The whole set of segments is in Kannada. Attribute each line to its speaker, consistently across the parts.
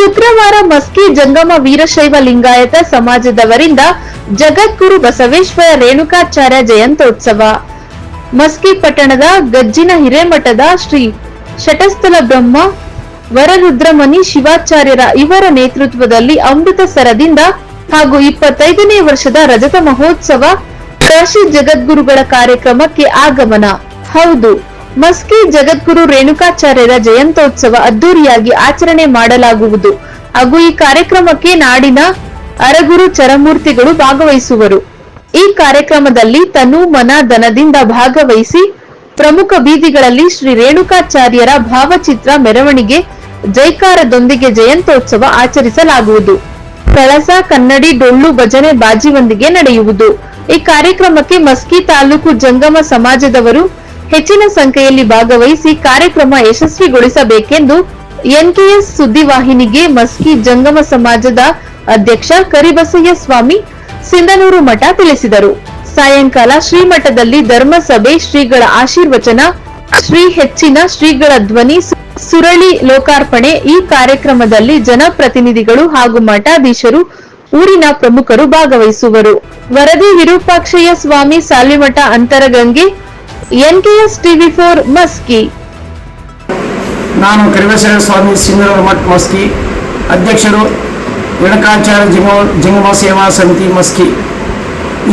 Speaker 1: ಶುಕ್ರವಾರ ಮಸ್ಕಿ ಜಂಗಮ ವೀರಶೈವ ಲಿಂಗಾಯತ ಸಮಾಜದವರಿಂದ ಜಗದ್ಗುರು ಬಸವೇಶ್ವರ ರೇಣುಕಾಚಾರ್ಯ ಜಯಂತೋತ್ಸವ ಮಸ್ಕಿ ಪಟ್ಟಣದ ಗಜ್ಜಿನ ಹಿರೇಮಠದ ಶ್ರೀ ಶಟಸ್ಥಲ ಬ್ರಹ್ಮ ವರರುದ್ರಮನಿ ಶಿವಾಚಾರ್ಯರ ಇವರ ನೇತೃತ್ವದಲ್ಲಿ ಸರದಿಂದ ಹಾಗೂ ಇಪ್ಪತ್ತೈದನೇ ವರ್ಷದ ರಜತ ಮಹೋತ್ಸವ ಕಾಶಿ ಜಗದ್ಗುರುಗಳ ಕಾರ್ಯಕ್ರಮಕ್ಕೆ ಆಗಮನ ಹೌದು ಮಸ್ಕಿ ಜಗದ್ಗುರು ರೇಣುಕಾಚಾರ್ಯರ ಜಯಂತೋತ್ಸವ ಅದ್ದೂರಿಯಾಗಿ ಆಚರಣೆ ಮಾಡಲಾಗುವುದು ಹಾಗೂ ಈ ಕಾರ್ಯಕ್ರಮಕ್ಕೆ ನಾಡಿನ ಅರಗುರು ಚರಮೂರ್ತಿಗಳು ಭಾಗವಹಿಸುವರು ಈ ಕಾರ್ಯಕ್ರಮದಲ್ಲಿ ತನು ಮನ ದನದಿಂದ ಭಾಗವಹಿಸಿ ಪ್ರಮುಖ ಬೀದಿಗಳಲ್ಲಿ ಶ್ರೀ ರೇಣುಕಾಚಾರ್ಯರ ಭಾವಚಿತ್ರ ಮೆರವಣಿಗೆ ಜೈಕಾರದೊಂದಿಗೆ ಜಯಂತೋತ್ಸವ ಆಚರಿಸಲಾಗುವುದು ಕಳಸ ಕನ್ನಡಿ ಡೊಳ್ಳು ಭಜನೆ ಬಾಜಿವೊಂದಿಗೆ ನಡೆಯುವುದು ಈ ಕಾರ್ಯಕ್ರಮಕ್ಕೆ ಮಸ್ಕಿ ತಾಲೂಕು ಜಂಗಮ ಸಮಾಜದವರು ಹೆಚ್ಚಿನ ಸಂಖ್ಯೆಯಲ್ಲಿ ಭಾಗವಹಿಸಿ ಕಾರ್ಯಕ್ರಮ ಯಶಸ್ವಿಗೊಳಿಸಬೇಕೆಂದು ಎನ್ಕೆಎಸ್ ಸುದ್ದಿವಾಹಿನಿಗೆ ಮಸ್ಕಿ ಜಂಗಮ ಸಮಾಜದ ಅಧ್ಯಕ್ಷ ಕರಿಬಸಯ್ಯ ಸ್ವಾಮಿ ಸಿಂಧನೂರು ಮಠ ತಿಳಿಸಿದರು ಸಾಯಂಕಾಲ ಶ್ರೀಮಠದಲ್ಲಿ ಧರ್ಮಸಭೆ ಶ್ರೀಗಳ ಆಶೀರ್ವಚನ ಶ್ರೀ ಹೆಚ್ಚಿನ ಶ್ರೀಗಳ ಧ್ವನಿ ಸುರಳಿ ಲೋಕಾರ್ಪಣೆ ಈ ಕಾರ್ಯಕ್ರಮದಲ್ಲಿ ಜನಪ್ರತಿನಿಧಿಗಳು ಹಾಗೂ ಮಠಾಧೀಶರು ಊರಿನ ಪ್ರಮುಖರು ಭಾಗವಹಿಸುವರು ವರದಿ Virupakshayya Swamy Salimath Antaragange NKS TV four Maski
Speaker 2: ನಾನು ಕರಿವೇಶ್ವರ ಸ್ವಾಮಿ ಸಿಂಗರೂರು ಮಠ ಮಸ್ಕಿ ಅಧ್ಯಕ್ಷರು ವೆಣಕಾಚಾರ್ಯ ಜಿಮೋ ಜಿಂಗಮ ಸೇವಾ ಸಮಿತಿ ಮಸ್ಕಿ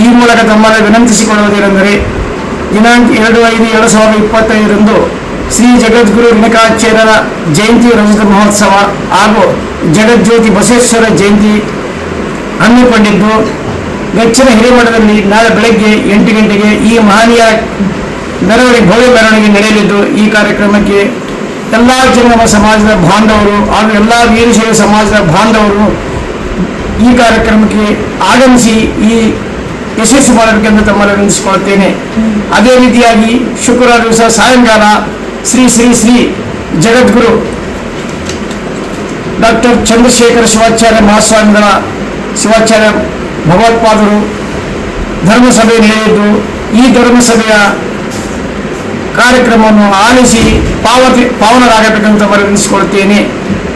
Speaker 2: ಈ ಮೂಲಕ ತಮ್ಮನ್ನು ವಿನಂತಿಸಿಕೊಳ್ಳುವುದೇನೆಂದರೆ ದಿನಾಂಕ ಎರಡು ಐದು ಎರಡು ಸಾವಿರದ ಇಪ್ಪತ್ತೈದರಂದು ಶ್ರೀ ಜಗದ್ಗುರು ರೇಣಕಾಚಾರ್ಯರ ಜಯಂತಿ ರಜತ ಮಹೋತ್ಸವ ಹಾಗೂ ಜಗಜ್ಯೋತಿ ಬಸವೇಶ್ವರ ಜಯಂತಿ ಹಮ್ಮಿಕೊಂಡಿದ್ದು ಗಚ್ಚಿನ ಹಿರೇಮಠದಲ್ಲಿ ನಾಳೆ ಬೆಳಗ್ಗೆ ಎಂಟು ಗಂಟೆಗೆ ಈ ಮಹನೀಯ ಮೆರವಣಿಗೆ ಭವ್ಯ ಮೆರವಣಿಗೆ ನಡೆಯಲಿದ್ದು ಈ ಕಾರ್ಯಕ್ರಮಕ್ಕೆ ಎಲ್ಲ ಜನವ ಸಮಾಜದ ಬಾಂಧವರು ಹಾಗೂ ಎಲ್ಲ ವೀರಶೈವ ಸಮಾಜದ ಬಾಂಧವರು ಈ ಕಾರ್ಯಕ್ರಮಕ್ಕೆ ಆಗಮಿಸಿ ಈ ಯಶಸ್ಸು ಮಾಡಬೇಕೆಂದು ತಮ್ಮನ್ನು ವಿನಿಸಿಕೊಳ್ಳುತ್ತೇನೆ ಅದೇ ರೀತಿಯಾಗಿ ಶುಕ್ರವಾರ ದಿವಸ ಸಾಯಂಕಾಲ ಶ್ರೀ ಶ್ರೀ ಶ್ರೀ ಜಗದ್ಗುರು ಡಾಕ್ಟರ್ ಚಂದ್ರಶೇಖರ ಶಿವಾಚಾರ್ಯ ಮಹಾಸ್ವಾಮಿಗಳ ಶಿವಾಚಾರ್ಯ ಭಗವತ್ಪಾದರು ಧರ್ಮಸಭೆ ನಡೆಯಿತು ಈ ಧರ್ಮಸಭೆಯ ಕಾರ್ಯಕ್ರಮವನ್ನು ಆಲಿಸಿ ಪಾವತಿ ಪಾವನರಾಗಬೇಕಂತ ಮರಣಿಸಿಕೊಳ್ತೇನೆ